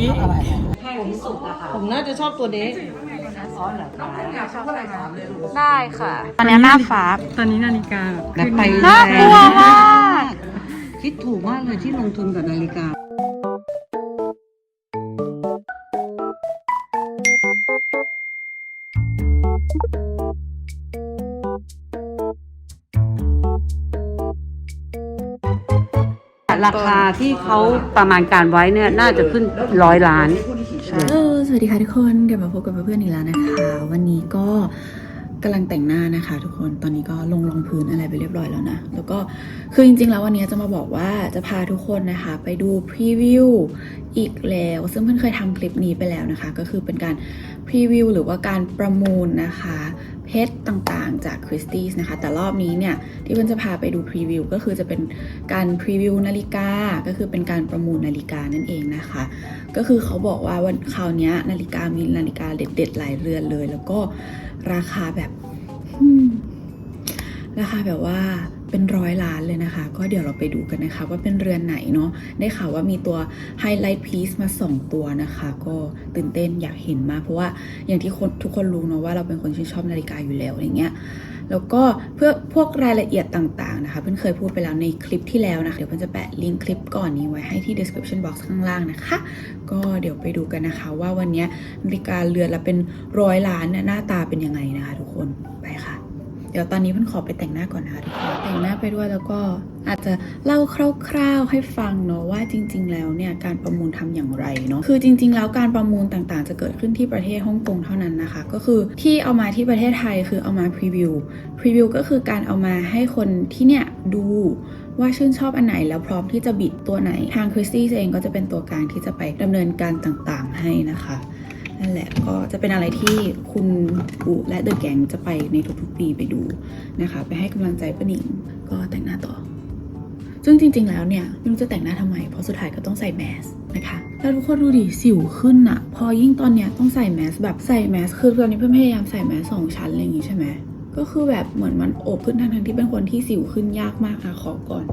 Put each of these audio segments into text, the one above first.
นี้ แพงที่สุดอะค่ะผมน่าจะชอบตัวนี้ อ๋อเหรอคะได้ค่ะ ตอนนี้หน้าฟ้าตอนนี้นาฬิกาแบบไปน่ากลัวมาก คิดถูกมากเลยที่ลงทุนกับนาฬิกา ราคาที่เขาประมาณการไว้เนี่ยน่าจะขึ้นร้อยล้าน เออสวัสดีค่ะทุกคนกลับมาพบกับเพื่อนๆอีกแล้วนะคะ วันนี้ก็กำลังแต่งหน้านะคะทุกคนตอนนี้ก็ลงรองพื้นอะไรไปเรียบร้อยแล้วนะ แล้วก็คือจริงๆแล้ววันนี้จะมาบอกว่าจะพาทุกคนนะคะ ไปดูพรีวิวอีกแล้ว ซึ่งเพื่อนเคยทำคลิปนี้ไปแล้วนะคะ ก็คือเป็นการ พรีวิวหรือว่าการประมูลนะคะเพชรต่างๆจากคริสตี้นะคะ แต่รอบนี้เนี่ย ที่เพื่อนจะพาไปดูพรีวิวก็คือจะเป็นการพรีวิวนาฬิกา ก็คือเป็นการประมูลนาฬิกานั่นเองนะคะ ก็คือเขาบอกว่าวันคราวนี้นาฬิกามีนาฬิกาเด็ดๆหลายเรือนเลย แล้วก็ราคาแบบราคาแบบว่า เป็นร้อยล้านเลยนะคะ ก็เดี๋ยวเราไปดูกันนะคะ ว่าเป็นเรือนไหนเนาะได้ข่าวว่ามีตัวไฮไลท์พีซมา 2 ตัวนะคะ ก็ตื่นเต้นอยากเห็นมาก เพราะว่าอย่างที่คนทุกคนรู้เนาะว่าเราเป็นคนชื่นชอบนาฬิกาอยู่แล้วอย่างเงี้ยแล้วก็เพื่อพวกรายละเอียดต่างๆนะคะ เพื่อนเคยพูดไปแล้วในคลิปที่แล้วนะคะ เดี๋ยวเพื่อนจะแปะลิงก์คลิปก่อนนี้ไว้ให้ที่ description box ข้างล่างนะคะ ก็เดี๋ยวไปดูกันนะคะ ว่าวันนี้นาฬิกาเรือนละเป็นร้อยล้านเนี่ยหน้าตาเป็นยังไงนะคะ ทุกคนไปค่ะ เดี๋ยวตอนนี้เพื่อนขอไปแต่งหน้าก่อนนะคะทุกคนแต่งหน้าไปด้วยแล้วก็อาจจะเล่าคร่าวๆให้ฟังเนาะว่าจริง ๆ แล้วเนี่ยการประมูลทำอย่างไรเนาะคือจริง ๆ แล้วการประมูลต่างๆ จะเกิดขึ้นที่ประเทศฮ่องกงเท่านั้นนะคะ ก็คือที่เอามาที่ประเทศไทยคือเอามาพรีวิวพรีวิวก็คือการเอามาให้คนที่เนี่ยดูว่าชื่นชอบอันไหนแล้วพร้อมที่จะบิดตัวไหนทางคริสตี้เองก็จะเป็นตัวกลางที่จะไปดำเนินการต่างๆ ให้นะคะ นั่นแหละก็จะเป็นอะไรที่คุณอุและเดอะแกงจะไปในทุกๆปีไปดูนะคะ ไปให้กำลังใจป้าหนิงก็แต่งหน้าต่อ ซึ่งจริง ๆ แล้วเนี่ยไม่รู้จะแต่งหน้าทำไม เพราะสุดท้ายก็ต้องใส่แมสนะคะแล้วทุกคนดูดิสิวขึ้นอะพอยิ่งตอนเนี้ยต้องใส่แมสแบบใส่แมสคือตอนนี้เพื่อนพยายามใส่แมสสองชั้นอะไรอย่างงี้ใช่ไหมก็คือแบบเหมือนมันอบขึ้นทั้งที่เป็นคนที่สิวขึ้นยากมากอะขอก่อน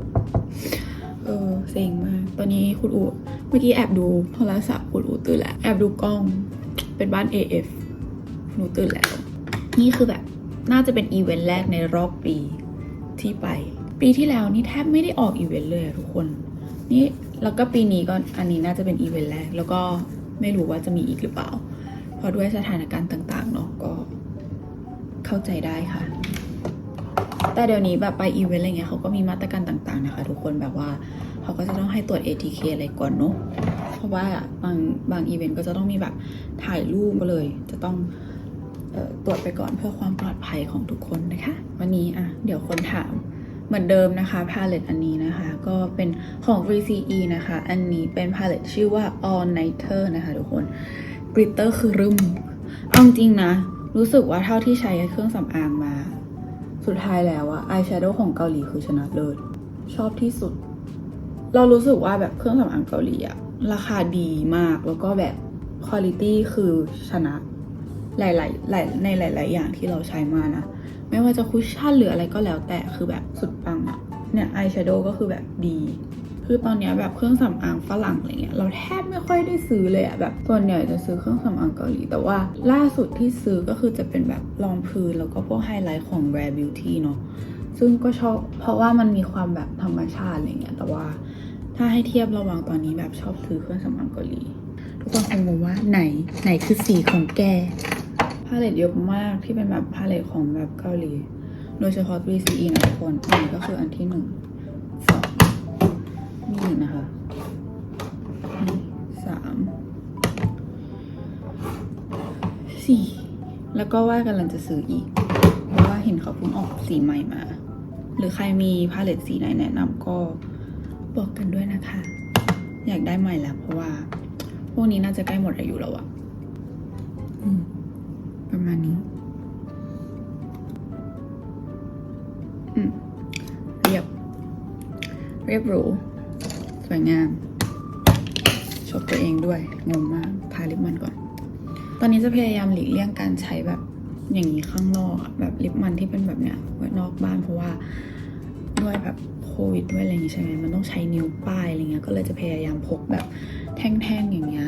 เออเซ็งมาก ตอนนี้คุณอูเมื่อกี้แอบดูโทรศัพท์คุณอูตื่นแล้วแอบดูกล้อง เป็นบ้าน AF หนูตื่นแล้ว นี่คือแบบน่าจะเป็นอีเวนต์แรกในรอบปีที่ไป ปีที่แล้วนี่แทบไม่ได้ออกอีเวนต์เลยทุกคน นี่แล้วก็ปีนี้ก็อันนี้น่าจะเป็นอีเวนต์แรก แล้วก็ไม่รู้ว่าจะมีอีกหรือเปล่า เพราะด้วยสถานการณ์ต่าง ๆ เนาะก็เข้าใจได้ค่ะ แต่เดี๋ยวนี้แบบไปอีเวนต์อะไรเงี้ยเขาก็มีมาตรการต่าง ๆ นะคะ ทุกคนแบบว่าเขาก็จะต้องให้ตรวจ ATK อะไรก่อนเนาะ ราะว่าบางบางอีเวนต์ก็จะต้องมีแบบถ่ายรูปก็เลย จะต้องออตรวจไปก่อนเพื่อความปลอดภัยของทุกคนนะคะ วันนี้อะเดี๋ยวคนถามเหมือนเดิมนะคะพาเลตอันนี้นะคะ ก็เป็นของ VCE นะคะ อันนี้เป็นพาเลตชื่อว่า All Nighter นะคะทุกคนกริตเตอร์คือรึมเอาจริงนะ รู้สึกว่าเท่าที่ใช้เครื่องสำอางมา สุดท้ายแล้วอะอายแชโดว์ของเกาหลีคือชนะเลิศชอบที่สุด เรารู้สึกว่าแบบเครื่องสำอางเกาหลีอะ ราคาดีมากแล้วก็แบบคุณภาพคือชนะหลายๆหลายในหลาย ๆ อย่างที่เราใช้มานะ ไม่ว่าจะคุชชั่นหรืออะไรก็แล้วแต่คือแบบสุดปังอะเนี่ยอายแชโดว์ก็คือแบบดี คือตอนนี้แบบเครื่องสำอางฝรั่งอะไรเงี้ยเราแทบไม่ค่อยได้ซื้อเลยอะแบบส่วนใหญ่จะซื้อเครื่องสำอางเกาหลี แต่ว่าล่าสุดที่ซื้อก็คือจะเป็นแบบรองพื้นแล้วก็พวกไฮไลท์ของ Rare Beauty เนาะซึ่งก็ชอบเพราะว่ามันมีความแบบธรรมชาติอะไรเงี้ยแต่ว่า ถ้าให้เทียบระหว่างตอนนี้แบบชอบซื้อเครื่องสำอางเกาหลี ทุกคนคงงงว่าไหนไหนคือสีของแกพาเลตเยอะมากที่เป็นแบบพาเลตของแบบเกาหลี โดยเฉพาะ VCE นะทุกคนอันนี้ก็คืออันที่หนึ่งสองนี่นะคะสามสี่แล้วก็ว่ากำลังจะซื้ออีก เพราะว่าเห็นเขาเพิ่งออกสีใหม่มา หรือใครมีพาเลตสีไหนแนะนำก็ บอกกันด้วยนะคะ อยากได้ใหม่แล้วเพราะว่า พวกนี้น่าจะใกล้หมดอายุแล้วอะอืมประมาณนี้อืมเรียบ เรียบหรูสวยงามชมตัวเองด้วยงงมากทาลิปมันก่อน ตอนนี้จะพยายามหลีกเลี่ยงการใช้แบบอย่างนี้ข้างนอกอะแบบลิปมันที่เป็นแบบเนี้ยไว้นอกบ้านเพราะว่าด้วยแบบโค วิดด้วยอะไรอย่างงี้ใช่ไหมมันต้องใช้นิ้วป้ายอะไรเงี้ยก็เลยจะพยายามพกแบบแท่งๆอย่างเงี้ย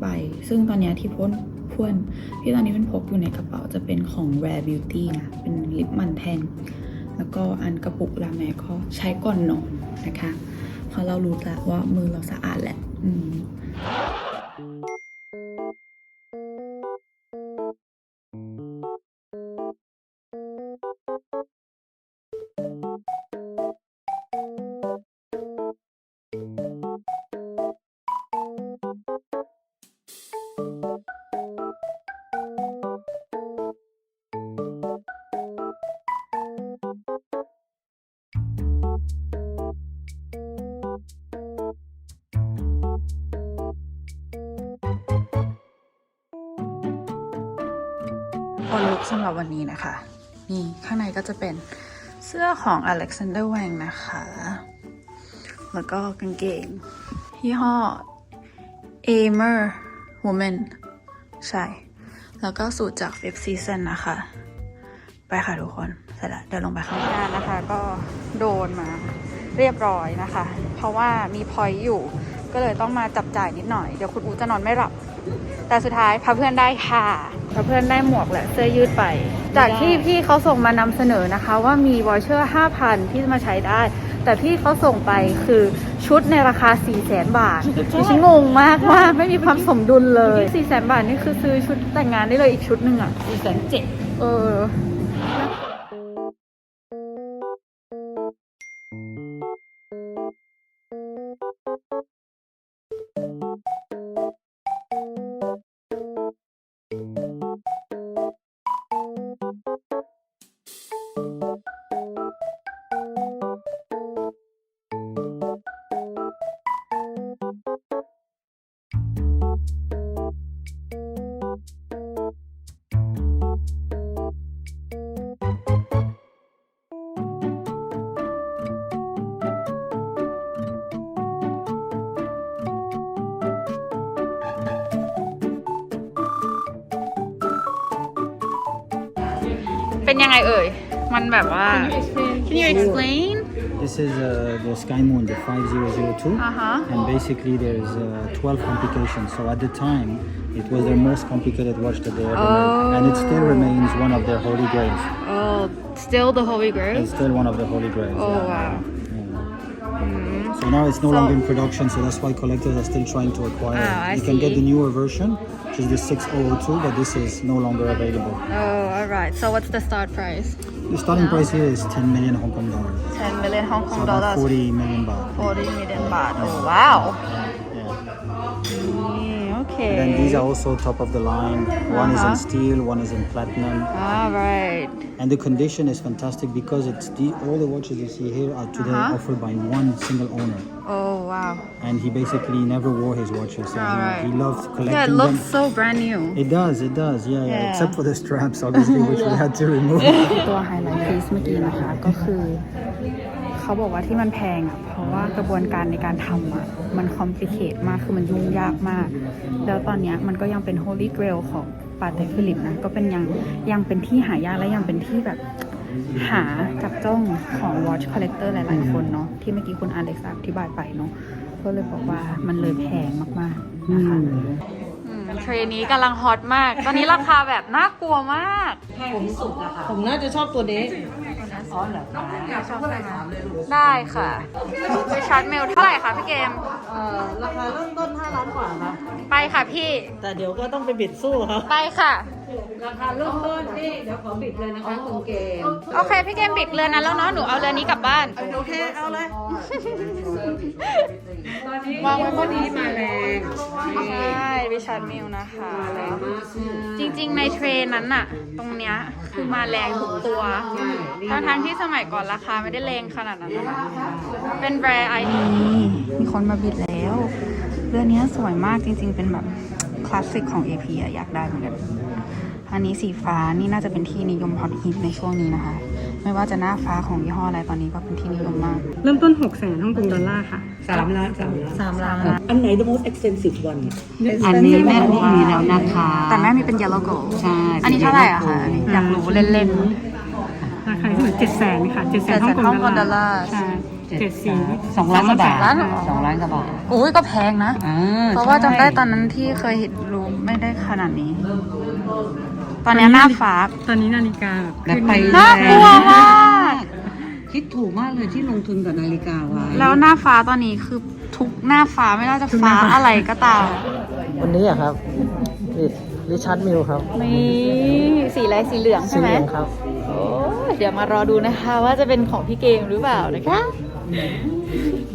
ไป ซึ่งตอนเนี้ยที่พ่นพ่นที่ตอนนี้เป็นพกอยู่ในกระเป๋าจะเป็นของ Rare Beauty นะเป็นลิปมันแท่งแล้วก็อันกระปุกลาแมก็ใช้ก่อนนอนนะคะเพราะเรารู้แล้วว่ามือเราสะอาดแหละ อืม คนลุกสำหรับวันนี้นะคะ นี่ข้างในก็จะเป็นเสื้อของ Alexander Wang นะคะ แล้วก็กางเกงยี่ห้อ Amer Woman ใช่ แล้วก็สูตรจาก Fifth Season นะคะ ไปค่ะทุกคนเสร็จแล้วเดินลงไปข้างล่างนนะคะ ก็โดนมาเรียบร้อยนะคะ เพราะว่ามีพอยต์อยู่ ก็เลยต้องมาจับจ่ายนิดหน่อย เดี๋ยวคุณอูจะนอนไม่หลับ แต่สุดท้ายพาเพื่อนได้ค่ะพาเพื่อนได้หมวกและเสื้อยืดไป จากที่พี่เขาส่งมานำเสนอนะคะ ว่ามีวอเชอร์5,000 ที่จะมาใช้ได้ แต่พี่เขาส่งไปคือชุดในราคา 4 0 0 0 0 0บาทดิฉันงงมากว่าไม่มีความสมดุลเลย 4 0 0 0 0 0บาทนี่คือซื้อชุดแต่งงานได้เลยอีกชุดหนึ่งอะสี่แสนเจ็ดเออ เป็นยังไงเอ่ย มันแบบว่า Can you explain This is uh, the Sky Moon, the 5002. Uh-huh. And basically, there's uh, 12 complications. So at the time, it was their most complicated watch that they ever made. And it still remains one of their holy grails. Oh still the Holy Grail It's still one of the holy grails. Oh, yeah. wow. now it's no so, longer in production, so that's why collectors are still trying to acquire oh, it. You see. can get the newer version, which is the 6002, but this is no longer available. Oh, all right. So what's the start price? The starting price here is 10 million Hong Kong dollars. 10 million Hong Kong so dollars. 40 million baht. 40 million baht. Oh, wow. Yeah. yeah. โอเค And then these are also top of the line. One is in Uh-huh. steel, one is in platinum. alright And the condition is fantastic because it's the, all the watches you see here are today Uh-huh. offered by one single owner. Oh wow And he basically never wore his watches. So Alright. he, he loved yeah collecting it looks them. so brand new It does, it does, yeah, yeah, Yeah. Except for the straps, obviously, which we had to remove. ตัวไฮไลท์พีซเมื่อกี้นะคะก็คือ เขาบอกว่าที่มันแพงอ่ะ เพราะ ว่ากระบวนการในการทำอะมันคอมพลีเคทมากคือมันยุ่งยากมาก แล้วตอนเนี้ยมันก็ยังเป็น Holy Grail ของปาเตฟิลิปนะก็เป็นยังยังเป็นที่หายากและยังเป็นที่แบบหาจับจ้องของ Watch Collector หลาย ๆ คนเนาะที่เมื่อกี้คุณอเล็กซ์อธิบายไปเนาะก็เลยบอกว่ามันเลยแพงมาก ๆ นะคะเทรนนี้กำลังฮอตมาก ตอนนี้ราคาแบบน่ากลัวมากแพงที่สุดนะคะผมน่าจะชอบตัวเดท อ๋อเหรอคะได้ค่ะไปชาร์จเมลเท่าไหร่คะพี่เกม เอ่อราคาเริ่มต้น5ล้านกว่าครับไปค่ะพี่ แต่เดี๋ยวก็ต้องไปบิดสู้ครับ ไปค่ะ ราคาเริ่มต้นนี่เดี๋ยวขอบิดเลยนะคะคุณเกมโอเค พี่เกมบิดเรือนนั้นแล้วเนาะหนูเอาเรือนนี้กลับบ้าน โอเค เอาเลยวางไว้บนนี้มาแรงใช่ไปชาร์จเมลนะคะแล้วจริงๆในเทรนนั้นน่ะ ตรงเนี้ยคือมาแรงทุกตัวทั้งทั้งๆที่สมัยก่อนราคาไม่ได้แรงขนาดนั้นนะคะเป็นแบรนด์ไอดีมีคนมาบิดแล้ว เรื่องนี้สวยมากจริงๆ เป็นแบบคลาสสิกของ AP อะอยากได้เหมือนกัน อันนี้สีฟ้านี่น่าจะเป็นที่นิยมฮอตฮิตในช่วงนี้นะคะ ไม่ว่าจะหน้าฟ้าของยี่ห้ออะไรตอนนี้ก็เป็นที่นิยมมาก เริ่มต้น 6 0แสนฮ่องกงดอลลาร์ค่ะ สามล้านสามล้านสามล้านอันไหน the most expensive one อันนี้แม่ไม่มีแล้วนะคะ แต่แม่มีเป็น yellow gold ใช่อันนี้เท่าไหร่อะคะอยากรู้เล่นราคาที่7 0 0แสนค่ะ7 0 0แสน700,000ฮ่องกงฮ่องกงดดออลลลาลาร์ร์ใช่เจ็ดสี่สองล้านกว่าบาทล้านเหรอสองล้านกว่าบาทอุ้ยก็แพงนะอ่เพราะว่าจำได้ตอนใช่นั้นที่เคยเห็นรูปไม่ได้ขนาดนี้ ตอนนี้หน้าฟ้า ตอนนี้นาฬิกาแบบแบบขึ้นไปน่ากลัวมากคิดถูกมากเลยที่ลงทุนกับนาฬิกาไว้ แล้วหน้าฟ้าตอนนี้คือทุกหน้าฟ้าไม่ว่าจะฟ้าอะไรก็ตามวันนี้อะครับริชาร์ดมิลครับนี่สีอะไรสีเหลืองสีใช่ไหมเหลืองครับโอ้ยเดี๋ยวมารอดูนะคะ ว่าจะเป็นของพี่เกมหรือเปล่านะคะ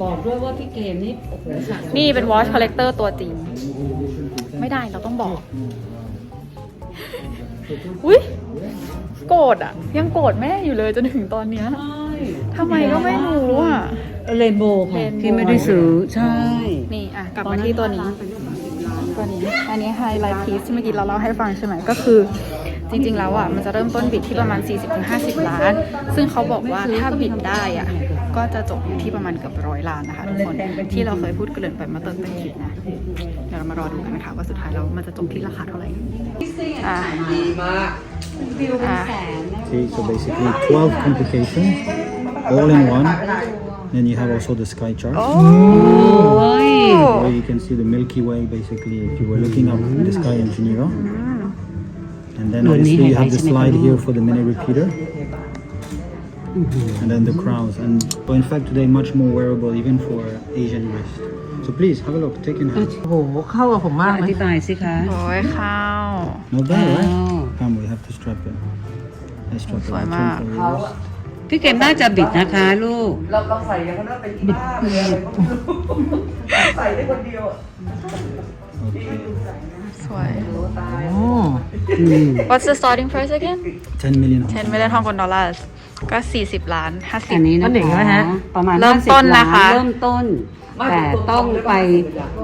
บอกด้วยว่าพี่เกมนี่โอ้โหสะสมนี่เป็น watch collector ตัวจริง ไม่ได้เราต้องบอก อุ้ยโกรธอะ ยังโกรธแม่อยู่เลยจนถึงตอนเนี้ยทำไมก็ไม่รู้อะ เรนโบว์ค่ะ Rainbow ที่ไม่ได้ซื้อ ใช่ นี่อะกลับมาที่ตัวนี้ตัวนี้ อันนี้ไฮไลท์พีซที่เมื่อกี้เราเล่าให้ฟังใช่ไหมก็คือ จริงๆแล้วอะมันจะเริ่มต้นบิดที่ประมาณ 40-50 ล้าน ซึ่งเขาบอกว่าถ้าบิดได้อะ ก็จะจบอยู่ที่ประมาณเกือบร้อยล้านนะคะทุกคนที่เราเคยพูดเกริ่นไปมาเติมต้นคลิปนะเดี๋ยวเรามารอดูกันนะคะว่าสุดท้ายแล้วมันจะจบที่ราคาเท่าไหร่อะอะ Okay, so basically 12 complications, all in one. Then you have also the sky chart, โอ้ย where you can see the Milky Way. Basically, if you were looking up the sky in Geneva, and then No, obviously you have the Nihai slide Simekano. here for the minute repeater, and then the crowns. And but in fact, today much more wearable even for Asian wrist. So please have a look, take in hand. โอ้โหเข้ากับผมมากอเลยธิบายสิคะ โอ้ยข้าว Not bad, Wow. right? Come, we have to strap it. Let's strap it. Sorry, I'll Ma. turn for your wrist. พี่เกมน่าจะบิดนะคะลูก Okay. สวยอืม What's the starting price again 10 million. 10 million ฮ่อง กงดอลลาร์ก็ 40 ล้าน 50 อันนี้นะอันหนึ่งใช่ไหมฮะประมาณเริ่มต้น50ล้านะคะ เริ่มต้น แต่ต้องไป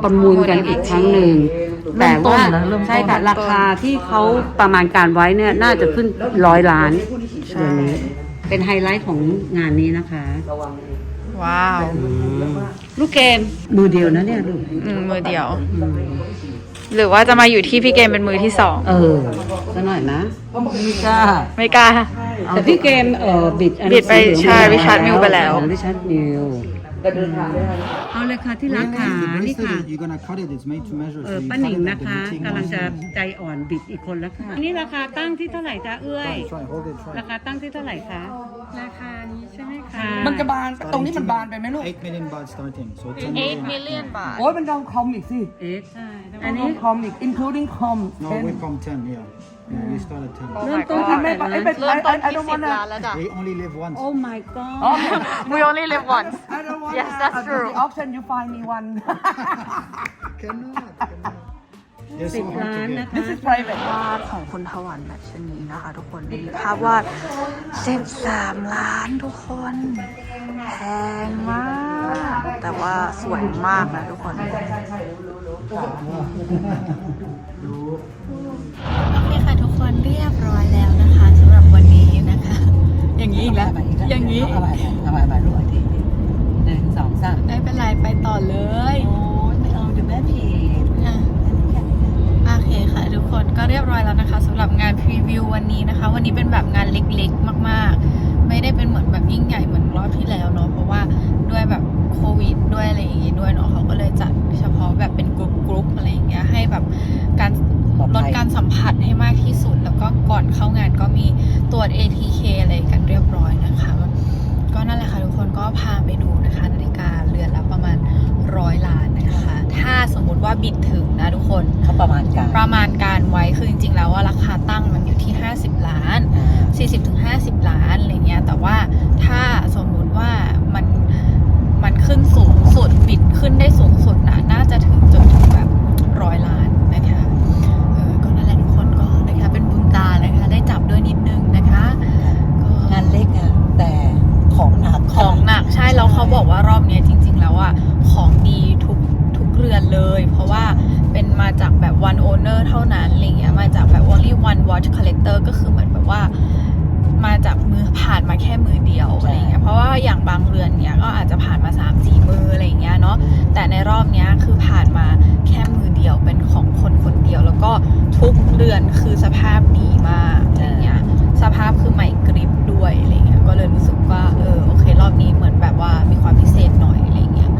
ประมูลกันอีกครั้งหนึ่งแต่ว่าเริ่มต้นนะเริ่มต้น ใช่ค่ะราคาที่เขาประมาณการไว้เนี่ยน่าจะขึ้นร้อยล้านเดือนนี้เป็นไฮไลท์ของงานนี้นะคะ ว้าว ลูกเกมมือเดียวนะเนี่ยลูกอืม มือเดียวหรือว่าจะมาอยู่ที่พี่เกมเป็นมือที่สอง เออสักหน่อยนะไม่กล้า ไม่กล้า แต่พี่เกมเออบิดอันบิดไปสีเหลืองใช่ Richard Mille ไปแล้วริชาร์ดมิลเอาเลยค่ะที่รักค่ะ The นี่ bracelet, ค่ะ you're gonna cut it. It's made to measure. เอ so อ you ป้า cut หนิง it at นะ the คะ meeting กำลัง once จะ and- ใจอ่อนบิดอีกคนแล้วค่ะ นี่ราคาตั้งที่เท่าไหร่จ๊ะเอ้ย Try, hold it, try. ราคาตั้งที่เท่าไหร่คะ ราคานี้ใช่ไหมคะค่ะมันจะบานตรงนี้มันบานไปไหมลูก8 million baht starting. So 10 8 million. million บาท โอ้ยมันต้องคอมอีกสิ เอ็กอันนี้ คอมอีก including คอม No, we from 10, yeah. Yeah. We start at 10. โอ้เริ่ม my ต้น god ที่แปดไอ้ล้านเป็นเริ่มต้น I ที่ don't 10 wanna ล้านแล้วจ้ะ We only live once. Oh my god We only live once I don't wanna Yes, that's at true. the auction you find me one Cannot, cannot. They're สิบ so hard ล้าน to นะ get. คะ This is private วาดของคุณถวันแบบชนีนะคะ ทุกคนมีภาพวาด13 ล้านทุกคนแพงมาก แต่ว่าสวยมากนะทุกคนโอเคค่ะทุกคนเรียบร้อยแล้วนะคะสำหรับวันนี้นะคะ อย่างนี้อีกแล้ว อย่างนี้เอาไปเอาไปเอาไปลูกอีกทีหนึ่งสองสามไม่เป็นไรไปต่อเลย โอ้ยไม่เอาเดี๋ยวแม่ผิดอะโอเคค่ะทุกคนก็เรียบร้อยแล้วนะคะสำหรับงานพรีวิววันนี้นะคะ วันนี้เป็นแบบงานเล็กๆ มาก ๆ ไม่ได้เป็นเหมือนแบบยิ่งใหญ่เหมือนรอบที่แล้วเนาะเพราะว่า ด้วยแบบโควิดด้วยอะไรอย่างงี้ด้วยเนาะเขาก็เลยจัดเฉพาะแบบเป็นกรุ๊ปกรุ๊ปอะไรอย่างเงี้ยให้แบบการปลอดภัลยดการสัมผัสให้มากที่สุด แล้วก็ก่อนเข้างานก็มีตรวจ ATK อะไรกันเรียบร้อยนะคะ ก็นั่นแหละค่ะทุกคนก็พาไปดูนะคะ นาฬิกาเรือนละประมาณร้อยล้านนะคะ ถ้าสมมุติว่าบิดถึงนะทุกคนเขาประมาณการประมาณการไว้คือจริงๆแล้วว่าราคาตั้งมันอยู่ที่ 50 ล้าน 40-50 ล้านอะไรเงี้ยแต่ว่าถ้าสมมุติว่า มันมันขึ้นสูงสุดบิดขึ้นได้สูงสุดนะน่าจะถึงจนถึงแบบร้อยล้านนะคะเออก็นั่นแหละทุกคนก็นะคะเป็นบุญตานะคะ ได้จับด้วยนิดนึงนะคะก็งานเล็กอะแต่ของหนักของหนักใช่แล้วเขาบอกว่ารอบเนี้ยจริง ๆ แล้วอะของดีทุกทุกเรือนเลย เพราะว่าเป็นมาจากแบบ one owner เท่านั้นอะไรเงี้ยมาจากแบบ only one watch collector ก็คือเหมือนแบบว่า มาจากมือผ่านมาแค่มือเดียวอะไรเงี้ยเพราะว่าอย่างบางเรือนเนี้ยก็อาจจะผ่านมาสามสี่มืออะไรเงี้ยเนาะแต่ในรอบเนี้ยคือผ่านมาแค่มือเดียวเป็นของคนคนเดียว แล้วก็ทุกเรือนคือสภาพดีมากอะไรเงี้ยสภาพคือใหม่กริบด้วยอะไรเงี้ยก็เลยรู้สึกว่าเออโอเค รอบนี้เหมือนแบบว่ามีความพิเศษหน่อยอะไรเงี้ย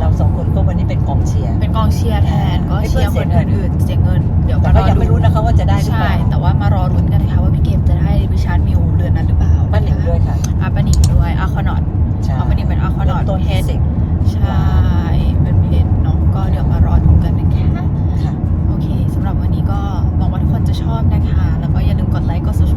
เราสองคนก็วันนี้เป็นกองเชียร์เป็นกองเชียร์แทนก็เชียร์คนอื่นเสียเงิน เดี๋ยวก็ยังไม่รู้นะคะว่าจะได้หรือเปล่าแต่ว่ามารอรุ้นกันนะคะว่าพี่เกมจะได้วิชาร์มิว เดือนนั้นหรือเปล่าป้าหนิงด้วยค่ะ อะป้าหนิงด้วยอาคอนอดใช่เอาป้าหนิงเป็นอาคอนอดตัวเฮดใช่ เป็นเพจเนาะก็เดี๋ยวมารอดูกันนะคะโอเคสำหรับวันนี้ก็หวังว่าทุกคนจะชอบนะคะ แล้วก็อย่าลืมกดไลค์กดซับ